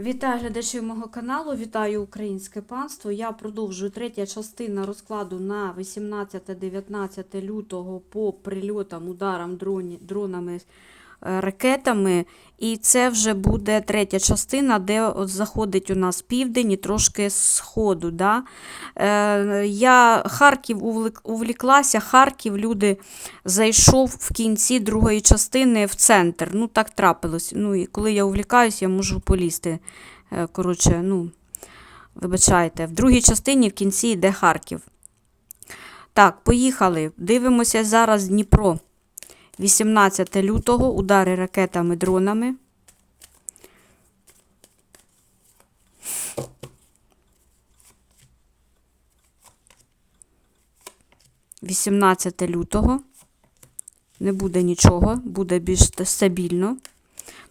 Вітаю глядачів мого каналу, вітаю українське панство. Я продовжую третя частина розкладу на 18-19 лютого по прильотам, ударам дронами, ракетами. І це вже буде третя частина, де от заходить у нас південь і трошки сходу. Да? Е, я Харків увліклася, Харків люди зайшов в кінці другої частини в центр. Ну, так трапилось. Ну, і коли я увлікаюсь, я можу полізти. Е, Коротше, ну, вибачайте, в другій частині в кінці йде Харків. Так, поїхали. Дивимося зараз Дніпро. 18 лютого, удари ракетами, дронами. Вісімнадцяте лютого. Не буде нічого, буде більш стабільно.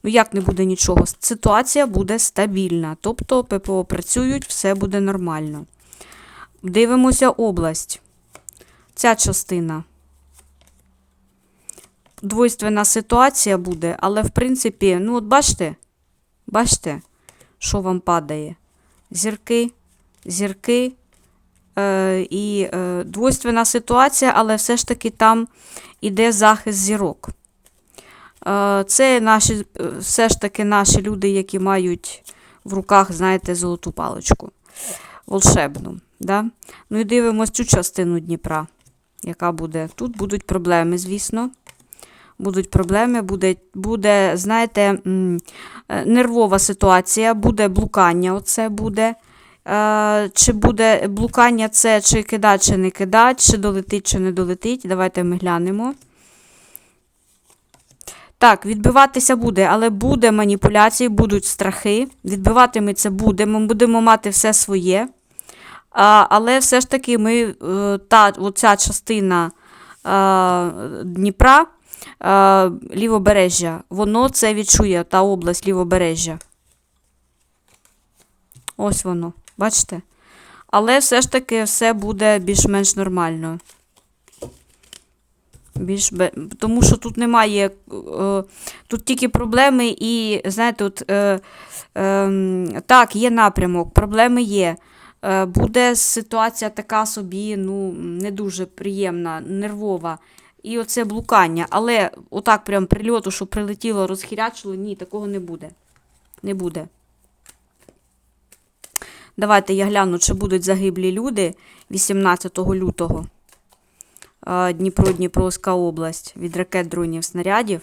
Ну, як не буде нічого? Ситуація буде стабільна. Тобто ППО працюють, все буде нормально. Дивимося область. Ця частина. Двойственна ситуація буде, але в принципі, ну от бачите, бачите, що вам падає? Зірки, зірки. Е, і е, двойственна ситуація, але все ж таки там іде захист зірок. Е, Це наші, е, все ж таки наші люди, які мають в руках, знаєте, золоту паличку. Волшебну. Да? Ну і дивимось цю частину Дніпра, яка буде. Тут будуть проблеми, звісно. Будуть проблеми, буде, буде знаєте, е, нервова ситуація, буде блукання. Оце буде. Е, Чи буде блукання це, чи кидать, чи не кидать, чи долетить, чи не долетить. Давайте ми глянемо. Так, відбиватися буде, але буде маніпуляції, будуть страхи. Відбивати ми це будемо, ми будемо мати все своє. А, але все ж таки ми, е, та, оця частина е, Дніпра, лівобережжя, воно це відчує, та область лівобережжя. Ось воно, бачите? Але все ж таки все буде більш-менш нормально. Більш Тому що тут немає, е, тут тільки проблеми і, знаєте, от, е, е, так, є напрямок, проблеми є. Е, буде ситуація така собі, ну, не дуже приємна, нервова. І оце блукання. Але отак прям прильоту, що прилетіло, розхірячило, ні, такого не буде. Не буде. Давайте я гляну, чи будуть загиблі люди 18 лютого. Дніпро, Дніпровська область від ракет, дронів, снарядів.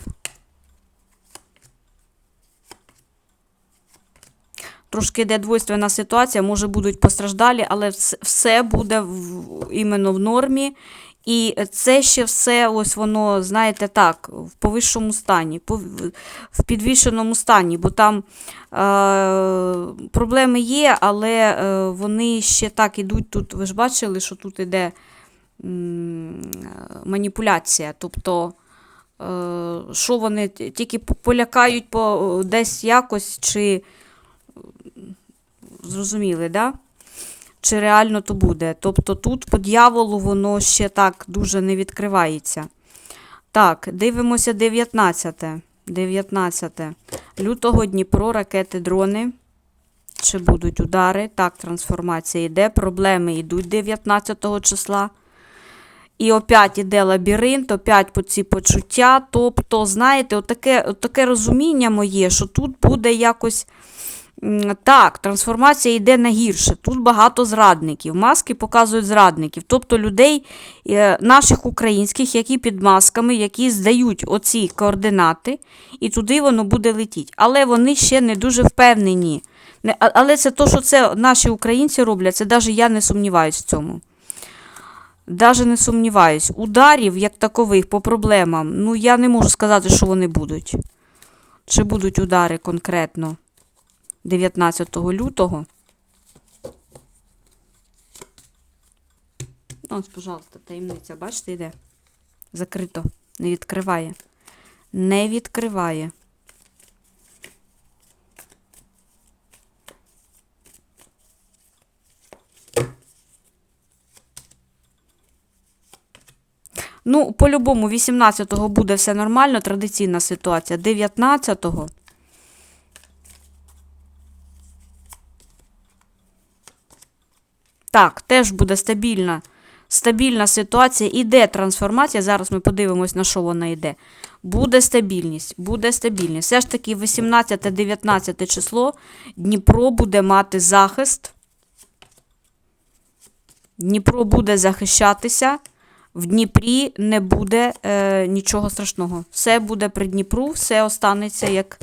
Трошки йде двойственна ситуація, може будуть постраждалі, але все буде в, іменно в нормі. І це ще все, ось воно, знаєте, так, в повищому стані, в підвішеному стані, бо там е, проблеми є, але е, вони ще так ідуть тут. Ви ж бачили, що тут іде маніпуляція. Тобто, е, що вони тільки полякають по, десь якось, чи зрозуміли, да? Чи реально то буде. Тобто тут по дьяволу воно ще так дуже не відкривається. Так, дивимося 19. 19. Лютого Дніпро, ракети, дрони. Чи будуть удари? Так, трансформація йде. Проблеми йдуть 19 числа. І опять іде лабіринт, опять по ці почуття. Тобто, знаєте, отаке, отаке розуміння моє, що тут буде якось. Так, трансформація йде на гірше. Тут багато зрадників. Маски показують зрадників. Тобто людей е, наших українських, які під масками, які здають оці координати, і туди воно буде летіти. Але вони ще не дуже впевнені. Але це то, що це наші українці роблять, це навіть я не сумніваюся в цьому. Даже не сумніваюсь. Ударів, як такових, по проблемам, ну я не можу сказати, що вони будуть. Чи будуть удари конкретно 19 лютого. Ось, пожалуйста, таємниця, бачите, йде. Закрито. Не відкриває. Не відкриває. Ну, по-любому, 18-го буде все нормально, традиційна ситуація. 19-го Так, теж буде стабільна, стабільна ситуація. Іде трансформація. Зараз ми подивимось, на що вона йде. Буде стабільність, буде стабільність. Все ж таки, 18-19 число Дніпро буде мати захист. Дніпро буде захищатися. В Дніпрі не буде е, нічого страшного. Все буде при Дніпру, все останеться як,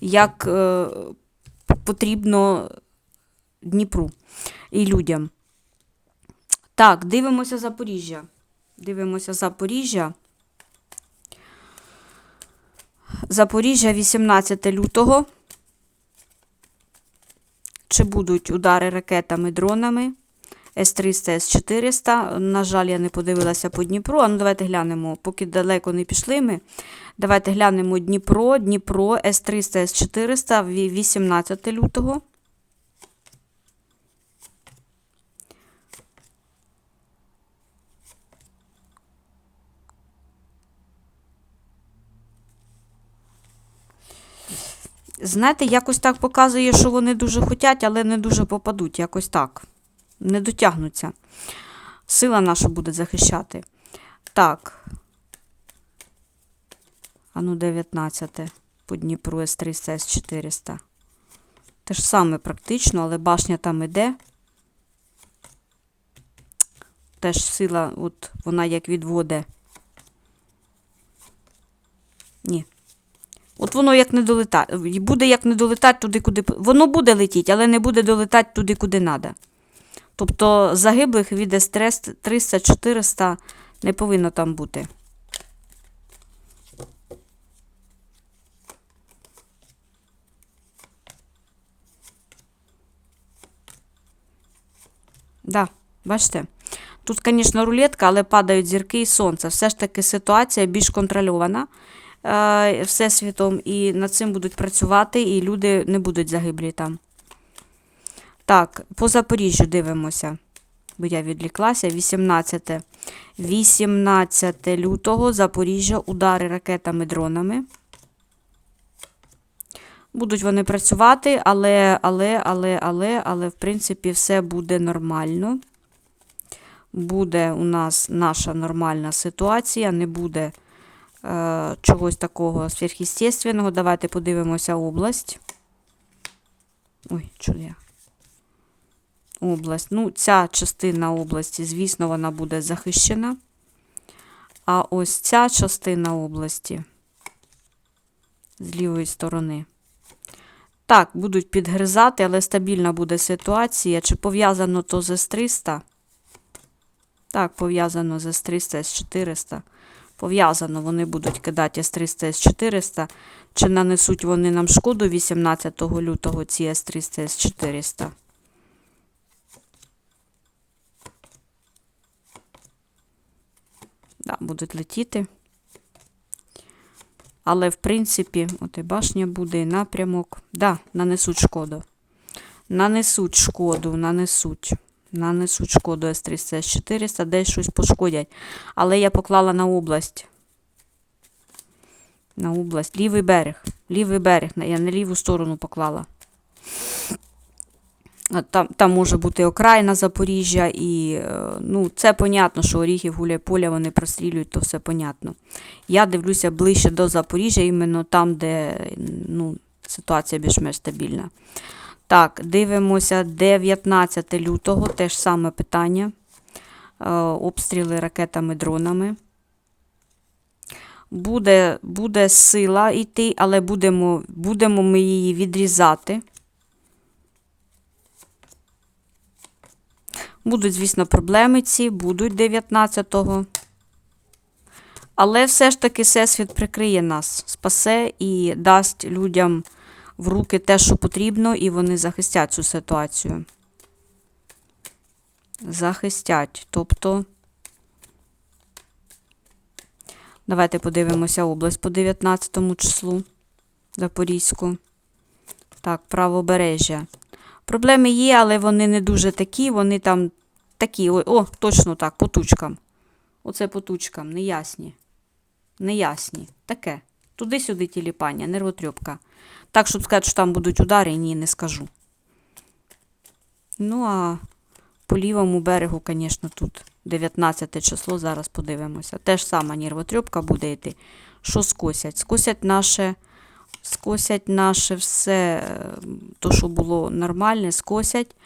як е, потрібно Дніпру і людям. Так, дивимося Запоріжжя. Дивимося Запоріжжя. Запоріжжя 18 лютого. Чи будуть удари ракетами, дронами? С-300, С-400. На жаль, я не подивилася по Дніпру. А ну давайте глянемо, поки далеко не пішли ми. Давайте глянемо Дніпро, Дніпро, С-300, С-400, 18 лютого. Знаєте, якось так показує, що вони дуже хотять, але не дуже попадуть. Якось так. Не дотягнуться. Сила наша буде захищати. Так. Ану, 19 по Дніпру С300, С400. Те ж саме практично, але башня там іде. Теж сила, от вона як відводе. Ні. От воно як не долетає. Буде як не долетати туди, куди. Воно буде летіти, але не буде долетати туди, куди треба. Тобто загиблих від С 300-400 не повинно там бути. Да, бачите? Тут, звісно, рулетка, але падають зірки і сонце. Все ж таки ситуація більш контрольована всесвітом, і над цим будуть працювати, і люди не будуть загиблі там. Так, по Запоріжжю дивимося, бо я відліклася. 18. 18 лютого Запоріжжя, удари ракетами, дронами. Будуть вони працювати, але, але, але, але, але, в принципі, все буде нормально. Буде у нас наша нормальна ситуація, не буде е, чогось такого сверхъестественного. Давайте подивимося область. Ой, чого я? Область. Ну, ця частина області, звісно, вона буде захищена. А ось ця частина області з лівої сторони. Так, будуть підгризати, але стабільна буде ситуація. Чи пов'язано то з С-300? Так, пов'язано з С-300, С-400. Пов'язано, вони будуть кидати С-300, С-400. Чи нанесуть вони нам шкоду 18 лютого ці С-300, С-400? Да, будуть летіти. Але, в принципі, от і башня буде, і напрямок. Да, нанесуть шкоду. Нанесуть шкоду, нанесуть. Нанесуть шкоду С-300, С-400, десь щось пошкодять. Але я поклала на область. На область. Лівий берег. Лівий берег. Я на ліву сторону поклала. Там, там може бути окраїна Запоріжжя, і е, ну, це понятно, що Оріхів, Гуляйполя вони прострілюють, то все понятно. Я дивлюся ближче до Запоріжжя, іменно там, де ну, ситуація більш-менш стабільна. Так, дивимося 19 лютого, теж саме питання. Е, обстріли ракетами, дронами. Буде, буде сила йти, але будемо, будемо ми її відрізати. Будуть, звісно, проблеми ці, будуть 19-го. Але все ж таки Всесвіт прикриє нас, спасе і дасть людям в руки те, що потрібно, і вони захистять цю ситуацію. Захистять. Тобто, давайте подивимося область по 19 числу Запорізьку. Так, правобережжя. Проблеми є, але вони не дуже такі, вони там такі, о, о точно так, по тучкам. Оце по тучкам, неясні. Неясні. Таке. Туди-сюди тіліпання, нервотрьопка. Так, щоб сказати, що там будуть удари, ні, не скажу. Ну, а по лівому берегу, звісно, тут 19 число, зараз подивимося. Теж сама нервотрьопка буде йти. Що скосять? Скосять наше, скосять наше все, то, що було нормальне, скосять.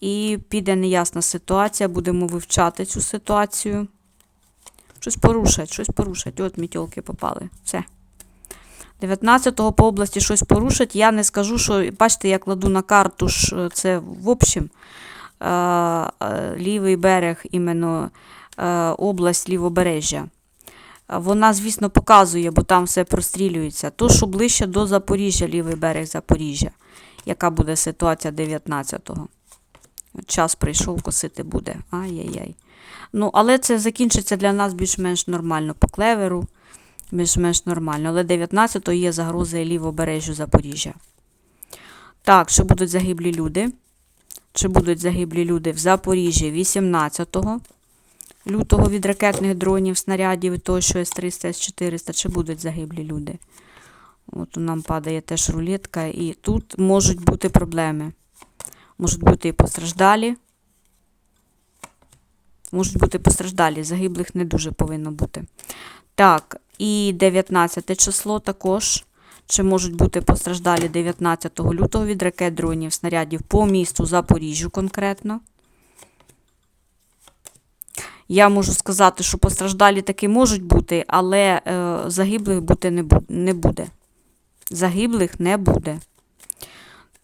І піде неясна ситуація, будемо вивчати цю ситуацію. Щось порушать, щось порушать. От мітьолки попали. Все. 19-го по області щось порушать. Я не скажу, що, бачите, я кладу на карту ж е, це в общем. е, е, Лівий берег, іменно область лівобережжя. Вона, звісно, показує, бо там все прострілюється. То, що ближче до Запоріжжя, лівий берег Запоріжжя. Яка буде ситуація 19-го? Час прийшов, косити буде. Ай-яй-яй. Ну, але це закінчиться для нас більш-менш нормально по клеверу. Більш-менш нормально. Але 19-го є загроза лівобережжю Запоріжжя. Так, що будуть загиблі люди? Чи будуть загиблі люди в Запоріжжі 18 лютого від ракетних дронів, снарядів і того, що С-300, С-400, чи будуть загиблі люди? От нам падає теж рулетка, і тут можуть бути проблеми. Можуть бути і постраждалі. Можуть бути постраждалі, загиблих не дуже повинно бути. Так, і 19 число також. Чи можуть бути постраждалі 19 лютого від ракет дронів, снарядів по місту Запоріжжю конкретно. Я можу сказати, що постраждалі таки можуть бути, але е, загиблих бути не, бу- не буде. Загиблих не буде.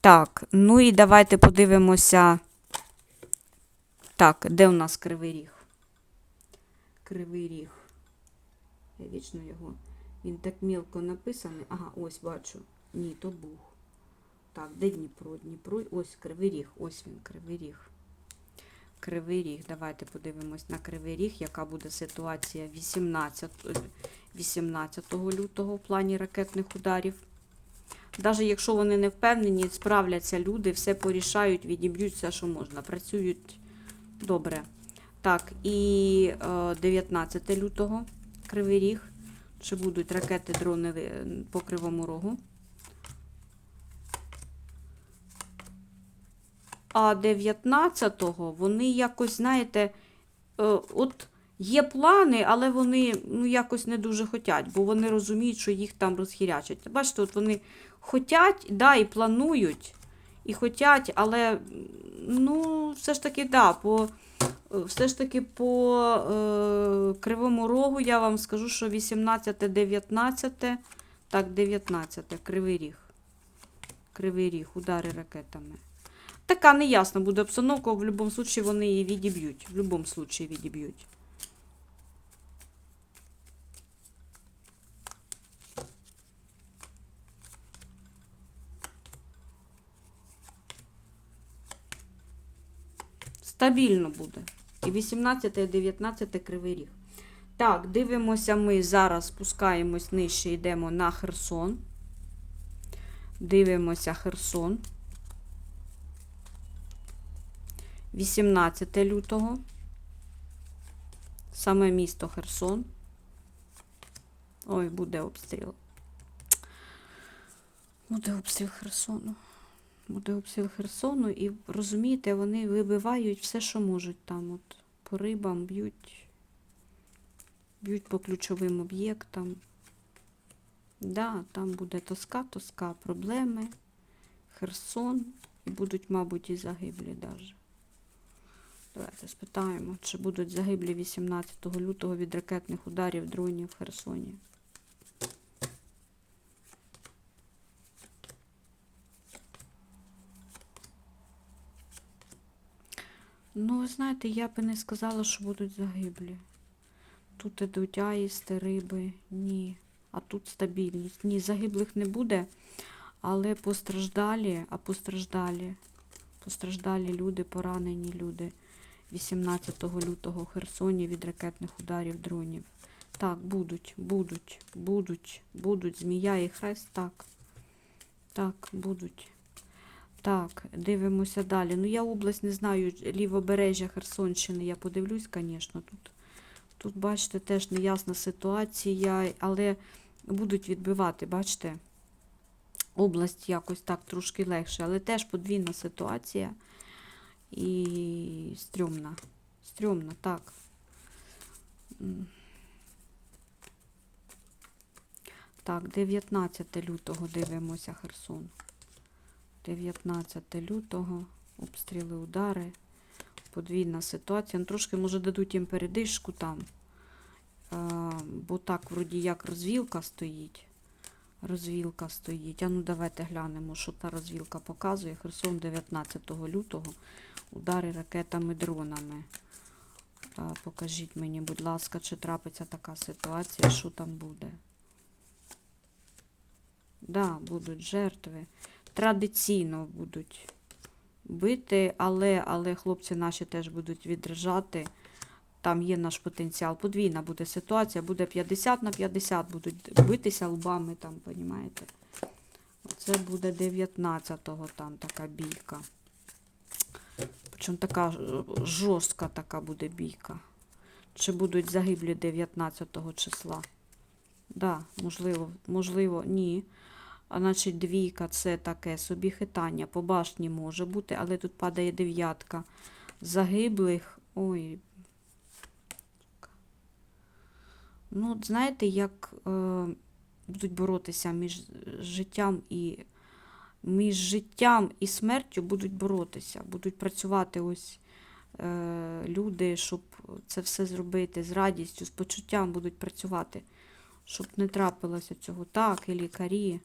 Так, ну і давайте подивимося. Так, де у нас кривий ріг? Кривий ріг. Я вічно його. Він так мілко написаний. Ага, ось бачу. Ні, то бух. Так, де Дніпро? Дніпро. Ось кривий ріг. Ось він, кривий ріг. Кривий ріг. Давайте подивимось на кривий ріг, яка буде ситуація 18, 18 лютого в плані ракетних ударів. Навіть якщо вони не впевнені, справляться люди, все порішають, відіб'ють все, що можна. Працюють добре. Так, і е, 19 лютого Кривий Ріг. Чи будуть ракети, дрони по Кривому Рогу? А 19-го вони якось, знаєте, е, от є плани, але вони ну, якось не дуже хотять, бо вони розуміють, що їх там розхірячать. Бачите, от вони хотять, да, і планують, і хотять, але ну, все ж таки, да, по, все ж таки по е, Кривому Рогу я вам скажу, що 18-19, так, 19, Кривий Ріг. Кривий Ріг, удари ракетами. Така неясна буде обстановка, в будь-якому випадку вони її відіб'ють. В будь-якому випадку відіб'ють. Стабільно буде. І 18, і 19 кривий ріг. Так, дивимося ми зараз, спускаємось нижче, йдемо на Херсон. Дивимося Херсон. 18 лютого. Саме місто Херсон. Ой, буде обстріл. Буде обстріл Херсону. Буде Херсону, і розумієте, вони вибивають все, що можуть там. От по рибам б'ють, б'ють по ключовим об'єктам. Да, там буде тоска, тоска, проблеми, Херсон, і будуть, мабуть, і загиблі навіть. Давайте спитаємо, чи будуть загиблі 18 лютого від ракетних ударів дронів в Херсоні. Ну, ви знаєте, я би не сказала, що будуть загиблі. Тут ідуть аїсти, риби, ні. А тут стабільність. Ні, загиблих не буде, але постраждалі, а постраждалі, постраждалі люди, поранені люди 18 лютого в Херсоні від ракетних ударів дронів. Так, будуть, будуть, будуть, будуть. Змія і хрест, так. Так, будуть. Так, дивимося далі. Ну, я область не знаю, лівобережжя Херсонщини, я подивлюсь, звісно, тут. Тут, бачите, теж неясна ситуація, але будуть відбивати, бачите? Область якось так трошки легше, але теж подвійна ситуація. і стрьомна. Стрьомна, так. Так, 19 лютого дивимося Херсон. 19 лютого, обстріли, удари, подвійна ситуація. Ну, трошки, може, дадуть їм передишку там. А, бо так, вроді як розвілка стоїть. Розвілка стоїть. А ну давайте глянемо, що та розвілка показує. Херсон 19 лютого. Удари ракетами, дронами. А, покажіть мені, будь ласка, чи трапиться така ситуація, що там буде. Да, будуть жертви. Традиційно будуть бити, але, але хлопці наші теж будуть відражати. Там є наш потенціал. Подвійна буде ситуація, буде 50 на 50, будуть битися лбами там, понімаєте? Це буде 19-го там така бійка. Причому така жорстка така буде бійка. Чи будуть загиблі 19 числа? Да, можливо, можливо, ні. А значить, двійка це таке собі хитання. По башні може бути, але тут падає дев'ятка. Загиблих. Ой. Ну, знаєте, як е, будуть боротися між життям і між життям і смертю будуть боротися, будуть працювати ось е, люди, щоб це все зробити з радістю, з почуттям будуть працювати, щоб не трапилося цього. Так, і лікарі,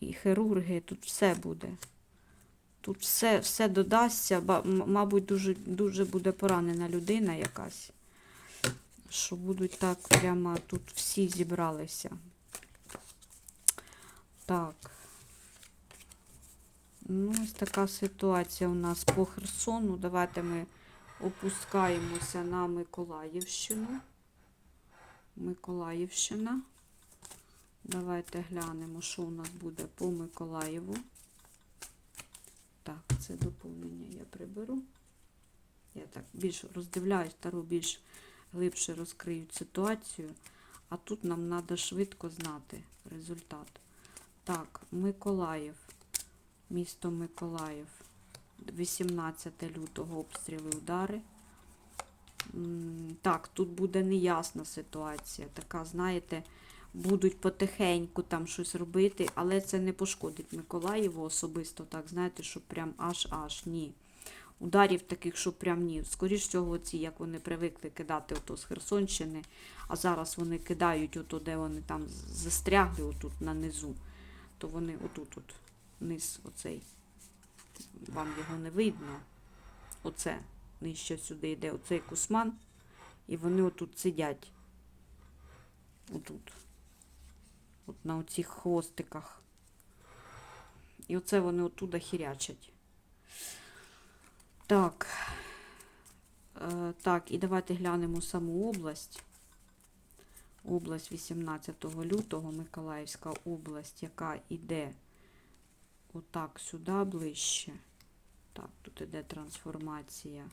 і хірурги, тут все буде. Тут все, все додасться, мабуть, дуже, дуже буде поранена людина якась, що будуть так прямо тут всі зібралися. Так. Ну, ось така ситуація у нас по Херсону. Давайте ми опускаємося на Миколаївщину. Миколаївщина. Давайте глянемо, що у нас буде по Миколаєву. Так, це доповнення я приберу. Я так більш роздивляюсь, стару більш глибше розкриють ситуацію. А тут нам треба швидко знати результат. Так, Миколаїв. Місто Миколаїв. 18 лютого обстріли удари. Так, тут буде неясна ситуація. Така, знаєте, будуть потихеньку там щось робити, але це не пошкодить Миколаєву особисто, так, знаєте, що прям аж-аж ні. Ударів таких, що прям ні. Скоріш всього, ці, як вони привикли кидати ото з Херсонщини, а зараз вони кидають ото, де вони там застрягли, отут на низу, то вони отут, от, низ оцей. Вам його не видно. Оце нижче сюди йде оцей кусман, і вони отут сидять. Отут. От на оцих хвостиках. І оце вони оттуда хірячать. Так. Е, так, і давайте глянемо саму область. Область 18 лютого, Миколаївська область, яка йде отак сюди ближче. Так, тут іде трансформація.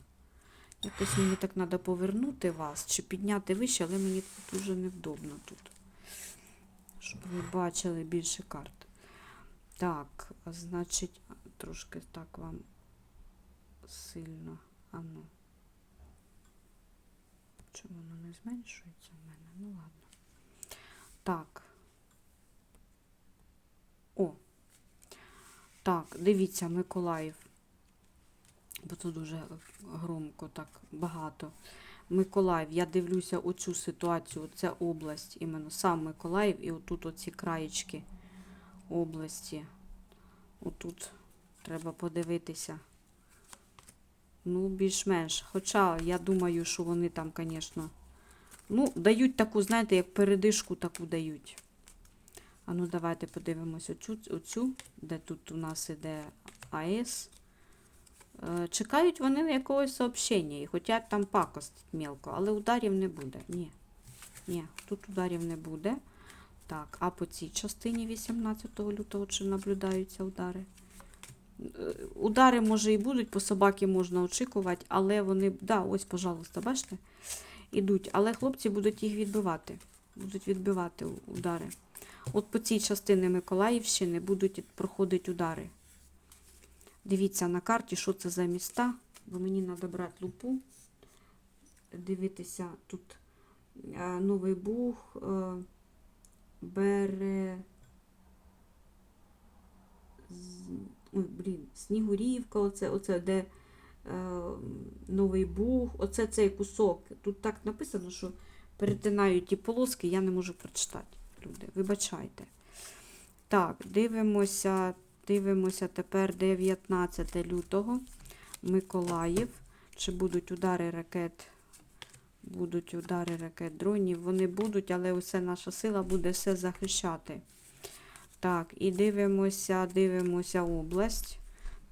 Якось мені так треба повернути вас чи підняти вище, але мені тут дуже невдобно тут. Щоб ви бачили більше карт. Так, значить, трошки так вам сильно. А ну. Чому воно не зменшується в мене? Ну ладно. Так. О. Так, дивіться, Миколаїв. Бо тут дуже громко, так багато. Миколаїв, я дивлюся оцю ситуацію, це область, іменно сам Миколаїв, і отут оці краєчки області. Отут треба подивитися. Ну, більш-менш. Хоча я думаю, що вони там, звісно, ну, дають таку, знаєте, як передишку таку дають. А ну, давайте подивимось оцю, оцю де тут у нас іде АЕС. Е, Чекають вони на якогось сообщення і хочуть там пакостить мелко, але ударів не буде. Ні. Ні, тут ударів не буде. Так, а по цій частині 18 лютого чи наблюдаються удари? Е, Удари, може, і будуть, по собаки можна очікувати, але вони, да, ось, пожалуйста, бачите, ідуть. Але хлопці будуть їх відбивати. Будуть відбивати удари. От по цій частині Миколаївщини будуть проходити удари. Дивіться на карті, що це за міста, бо мені треба брати лупу. Дивитися тут е, Новий Буг, е, Бере. Ой, блін, Снігурівка, оце, оце де е, Новий Буг, оце цей кусок. Тут так написано, що перетинаю ті полоски, я не можу прочитати. Люди, вибачайте. Так, дивимося, дивимося тепер 19 лютого. Миколаїв. Чи будуть удари ракет? Будуть удари ракет дронів. Вони будуть, але усе наша сила буде все захищати. Так, і дивимося, дивимося область.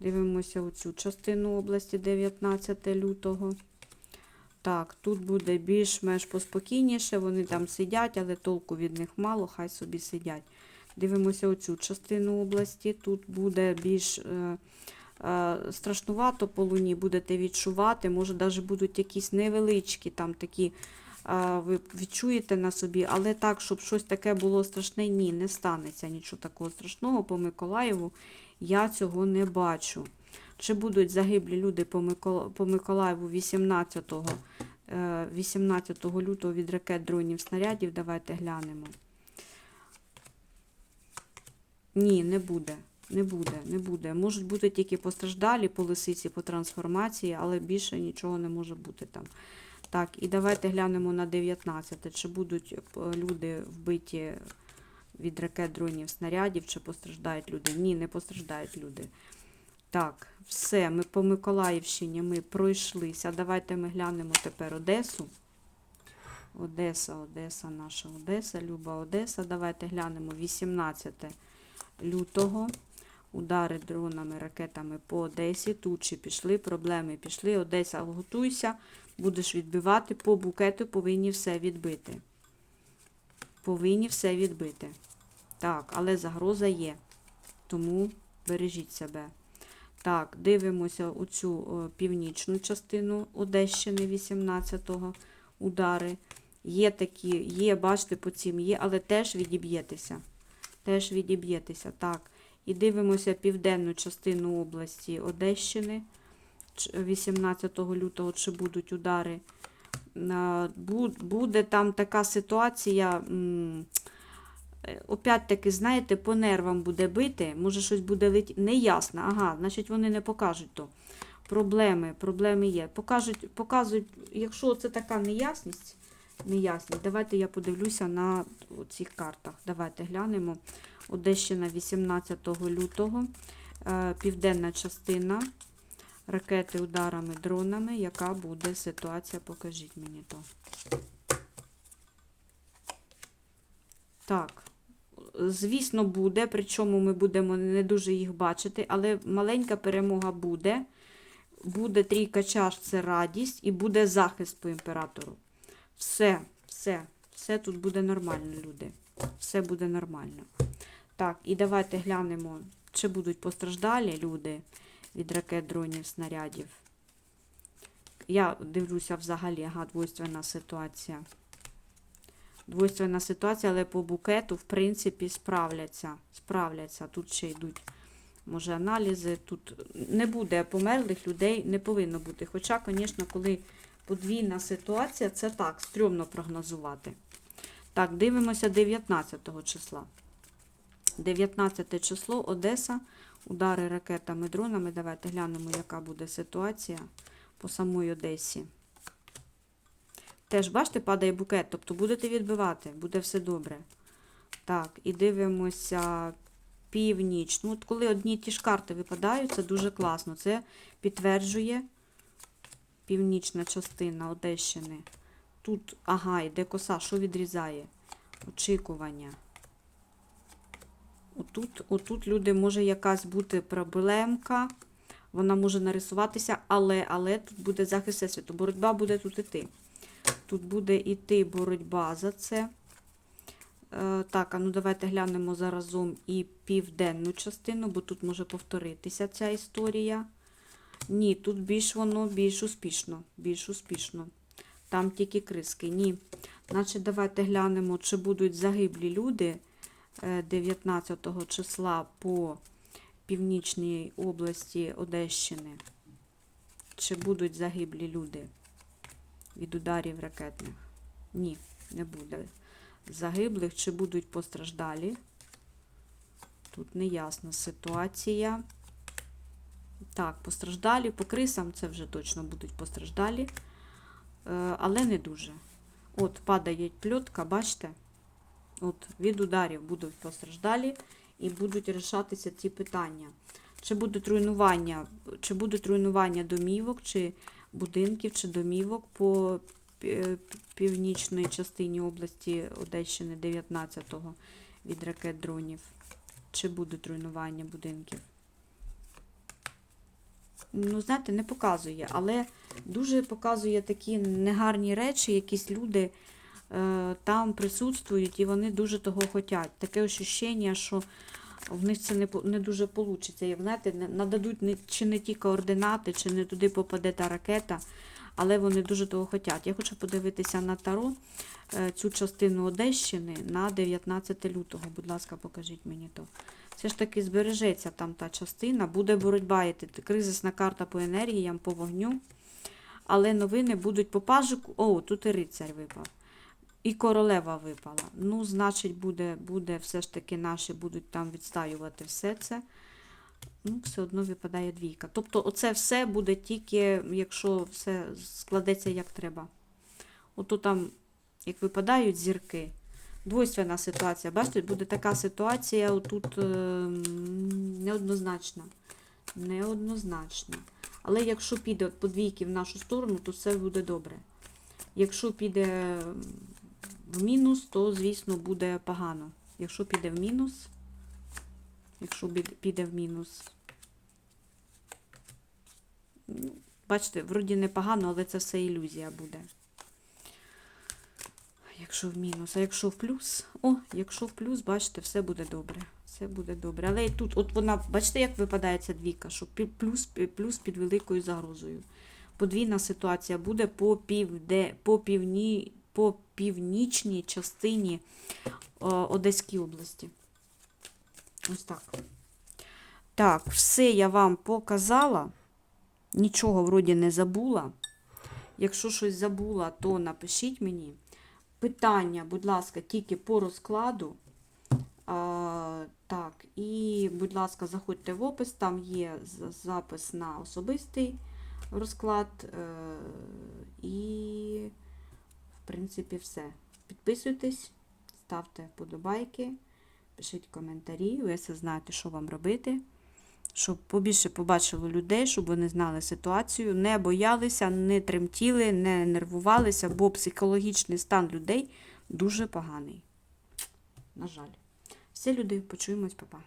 Дивимося оцю частину області 19 лютого. Так, тут буде більш-менш поспокійніше. Вони там сидять, але толку від них мало, хай собі сидять. Дивимося оцю частину області. Тут буде більш е, е, страшнувато по луні, будете відчувати. Може, навіть будуть якісь невеличкі там такі. е, Ви відчуєте на собі, але так, щоб щось таке було страшне, ні, не станеться нічого такого страшного по Миколаєву. Я цього не бачу. Чи будуть загиблі люди по, Микола... по Миколаєву 18, е, 18 лютого від ракет дронів снарядів? Давайте глянемо. Ні, не буде. Не буде, не буде. Можуть бути тільки постраждалі по лисиці, по трансформації, але більше нічого не може бути там. Так, і давайте глянемо на 19. Чи будуть е, люди вбиті від ракет дронів снарядів, чи постраждають люди? Ні, не постраждають люди. Так, все, ми по Миколаївщині ми пройшлися. Давайте ми глянемо тепер Одесу. Одеса, Одеса, наша Одеса, Люба Одеса. Давайте глянемо 18 лютого. Удари дронами, ракетами по Одесі. Тучі пішли, проблеми пішли. Одеса, готуйся, будеш відбивати. По букету повинні все відбити. Повинні все відбити. Так, але загроза є. Тому бережіть себе. Так, дивимося оцю о, північну частину Одещини 18-го удари. Є такі, є, бачите, по цим є, але теж відіб'єтеся. Теж відіб'єтеся. Так. І дивимося південну частину області Одещини. 18 лютого, чи будуть удари. Буде там така ситуація. е, Опять-таки, знаєте, по нервам буде бити, може щось буде летіти. Неясно. Ага, значить вони не покажуть то. Проблеми, проблеми є. Покажуть, показують, якщо це така неясність, неясність, давайте я подивлюся на цих картах. Давайте глянемо. Одещина 18 лютого, е, південна частина, ракети ударами, дронами. Яка буде ситуація? Покажіть мені то. Так, звісно, буде, причому ми будемо не дуже їх бачити, але маленька перемога буде. Буде трійка чаш, це радість, і буде захист по імператору. Все, все, все тут буде нормально, люди. Все буде нормально. Так, і давайте глянемо, чи будуть постраждалі люди від ракет, дронів, снарядів. Я дивлюся взагалі, ага, двойственна ситуація. Двойственна ситуація, але по букету, в принципі, справляться. Справляться. Тут ще йдуть, може, аналізи. Тут не буде померлих людей, не повинно бути. Хоча, звісно, коли подвійна ситуація, це так, стрьомно прогнозувати. Так, дивимося 19 числа. 19 число, Одеса, удари ракетами, дронами. Давайте глянемо, яка буде ситуація по самій Одесі. Теж, бачите, падає букет, тобто будете відбивати, буде все добре. Так, і дивимося північ. Ну, от коли одні ті ж карти випадають, це дуже класно. Це підтверджує північна частина Одещини. Тут, ага, йде коса, що відрізає? Очікування. Отут, отут люди може якась бути проблемка. Вона може нарисуватися, але, але тут буде захист всесвіту. Боротьба буде тут іти. Тут буде іти боротьба за це. Е, так, а ну давайте глянемо заразом і південну частину, бо тут може повторитися ця історія. Ні, тут більш воно більш успішно. Більш успішно. Там тільки криски. Ні. Значить, давайте глянемо, чи будуть загиблі люди е, 19 числа по північній області Одещини. Чи будуть загиблі люди від ударів ракетних? Ні, не буде загиблих, чи будуть постраждалі. Тут неясна ситуація. Так, постраждалі по крисам це вже точно будуть постраждалі, е, але не дуже. От падає пльотка, бачите? От від ударів будуть постраждалі і будуть рішатися ці питання. Чи будуть руйнування, чи будуть руйнування домівок, чи будинків, чи домівок по північної частині області Одещини 19-го від ракет дронів? Чи будуть руйнування будинків? Ну, знаєте, не показує, але дуже показує такі негарні речі, якісь люди е, там присутствують і вони дуже того хочуть. Таке ощущення, що в них це не, не дуже вийде. Як знаєте, нададуть не, чи не ті координати, чи не туди попаде та ракета, але вони дуже того хочуть. Я хочу подивитися на Таро е, цю частину Одещини на 19 лютого. Будь ласка, покажіть мені то. Все ж таки збережеться там та частина, буде боротьба, йти. кризисна карта по енергіям, по вогню. Але новини будуть по пажику. О, тут і рицарь випав. І королева випала. Ну, значить, буде, буде все ж таки наші будуть там відстаювати все це. Ну, все одно випадає двійка. Тобто, оце все буде тільки, якщо все складеться як треба. Ото там, як випадають зірки, двойственна ситуація. Бачите, буде така ситуація отут е, неоднозначна. Неоднозначна. Але якщо піде по двійки в нашу сторону, то все буде добре. Якщо піде в мінус, то, звісно, буде погано. Якщо піде в мінус, якщо піде в мінус. ну, Бачите, вроді непогано, але це все ілюзія буде. Якщо в мінус, а якщо в плюс, о, якщо в плюс, бачите, все буде добре. Все буде добре. Але і тут, от вона, бачите, як випадає ця двійка, що плюс, плюс під великою загрозою. Подвійна ситуація буде по, півде, по, півні, по північній частині Одеській області. Ось так. Так, все я вам показала. Нічого вроді не забула. Якщо щось забула, то напишіть мені. Питання, будь ласка, тільки по розкладу. А, так, і, будь ласка, заходьте в опис, там є запис на особистий розклад. Е, і, в принципі, все. Підписуйтесь, ставте подобайки, пишіть коментарі, ви все знаєте, що вам робити. Щоб побільше побачило людей, щоб вони знали ситуацію, не боялися, не тремтіли, не нервувалися, бо психологічний стан людей дуже поганий. На жаль. всі люди, почуємось, папа.